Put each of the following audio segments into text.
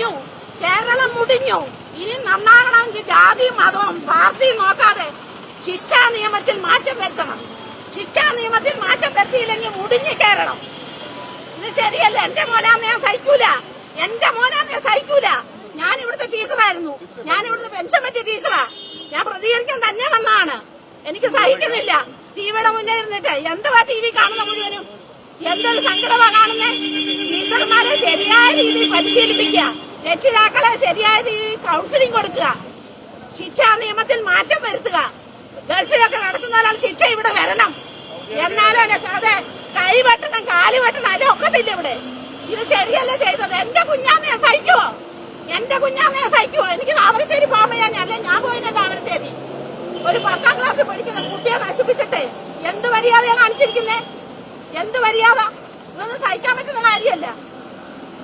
മുടിഞ്ഞു. കേരളം മുടിഞ്ഞു. ഇനി നന്നാകണമെങ്കിൽ ജാതി മതവും പാർട്ടിയും നോക്കാതെ ശിക്ഷാ നിയമത്തിൽ മാറ്റം വരുത്തണം. ശിക്ഷാ നിയമത്തിൽ മാറ്റം വരുത്തിയില്ലെങ്കിൽ മുടിഞ്ഞു കയറണം. ഇത് ശരിയല്ല. എന്റെ മോനാന്ന് ഞാൻ സഹിക്കൂല. എന്റെ മോനാന്ന് ഞാൻ സഹിക്കൂല. ഞാൻ ഇവിടുത്തെ ടീച്ചറായിരുന്നു. ഞാൻ ഇവിടുത്തെ പെൻഷൻ പറ്റിയ ടീച്ചറാ. ഞാൻ പ്രതികരിക്കാൻ തന്നെ വന്നാണ് എനിക്ക് സഹിക്കുന്നില്ല. ടിവിയുടെ മുന്നേ ഇരുന്നിട്ട് എന്തുവാ ടി വി കാണുന്ന മുഴുവനും? എന്തൊരു സങ്കടമാ കാണുന്നേ? ടീച്ചർമാരെ ശരിയായ രീതിയിൽ പരിശീലിപ്പിക്കുക. രക്ഷിതാക്കളെ ശരിയായ രീതിയിൽ കൗൺസിലിംഗ് കൊടുക്കുക. ശിക്ഷാ നിയമത്തിൽ മാറ്റം വരുത്തുക. ഗൾഫിലൊക്കെ നടത്തുന്ന ഒരാൾ ശിക്ഷ ഇവിടെ വരണം. എന്നാലോ അതെ കൈ വെട്ടണം കാൽ വെട്ടണം അല്ലെ ഒക്കത്തില്ല ഇവിടെ. ഇത് ശരിയല്ല ചെയ്തത്. എന്റെ കുഞ്ഞാന്ന് സഹിക്കുവോ? എന്റെ കുഞ്ഞാന്ന് സഹിക്കുവോ? എനിക്ക് താമരശ്ശേരി പോകുമ്പോഴാണ് അല്ലെ ഞാൻ പോയില്ല താമരശ്ശേരി. ഒരു പത്താം ക്ലാസ് പഠിക്കുന്ന കുട്ടിയെ നശിപ്പിച്ചിട്ടേ. എന്ത് മര്യാദയാണ് കാണിച്ചിരിക്കുന്നേ? എന്ത് മര്യാദ? ഇതൊന്നും സഹിക്കാൻ പറ്റുന്ന കാര്യമല്ല.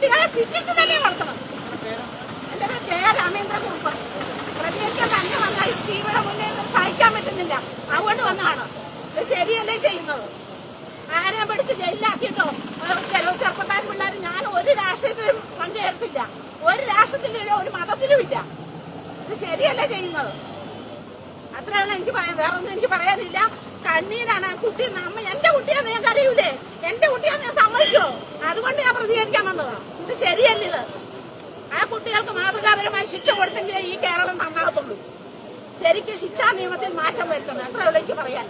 കുട്ടികളെ ശിക്ഷിച്ച് തന്നെ വളർത്തണം എന്റെ പേര് കെ രാമേന്ദ്രകുറുപ്പ് പ്രതികരിക്കാൻ തന്നെ വന്നാൽ തീവ്ര മുന്നേ നിന്ന് സഹിക്കാൻ പറ്റുന്നില്ല. അതുകൊണ്ട് വന്നതാണ്. ഇത് ശരിയല്ലേ ചെയ്യുന്നത്? ആരെയും പിടിച്ച് ജയിലിലാക്കിയിട്ടോ? ചെലവ് ചില ചെറുപ്പക്കാർ പിള്ളേർ ഞാൻ ഒരു രാഷ്ട്രീയത്തിലും പങ്കുചേർത്തില്ല ഒരു രാഷ്ട്രത്തിലും ഒരു മതത്തിലും ഇല്ല. ഇത് ശരിയല്ലേ ചെയ്യുന്നത്? അത്രയുള്ള എനിക്ക് പറയാൻ വേറൊന്നും എനിക്ക് പറയാനില്ല. കണ്ണീരാണ് കുട്ടി നമ്മ എന്റെ കുട്ടിയാന്ന് ഞാൻ കരയൂലേ? എന്റെ കുട്ടിയാന്ന് ഞാൻ സമ്മതിക്കോ? അതുകൊണ്ട് പ്രതികരിക്കാൻ വന്നതാണ് ഇത് ശരിയല്ല ഇത്. ആ കുട്ടികൾക്ക് മാതൃകാപരമായി ശിക്ഷ കൊടുത്തെങ്കിലേ ഈ കേരളം നന്നാകത്തുള്ളൂ. ശരിക്കും ശിക്ഷാ നിയമത്തിൽ മാറ്റം അത്രയുള്ള എനിക്ക് പറയാൻ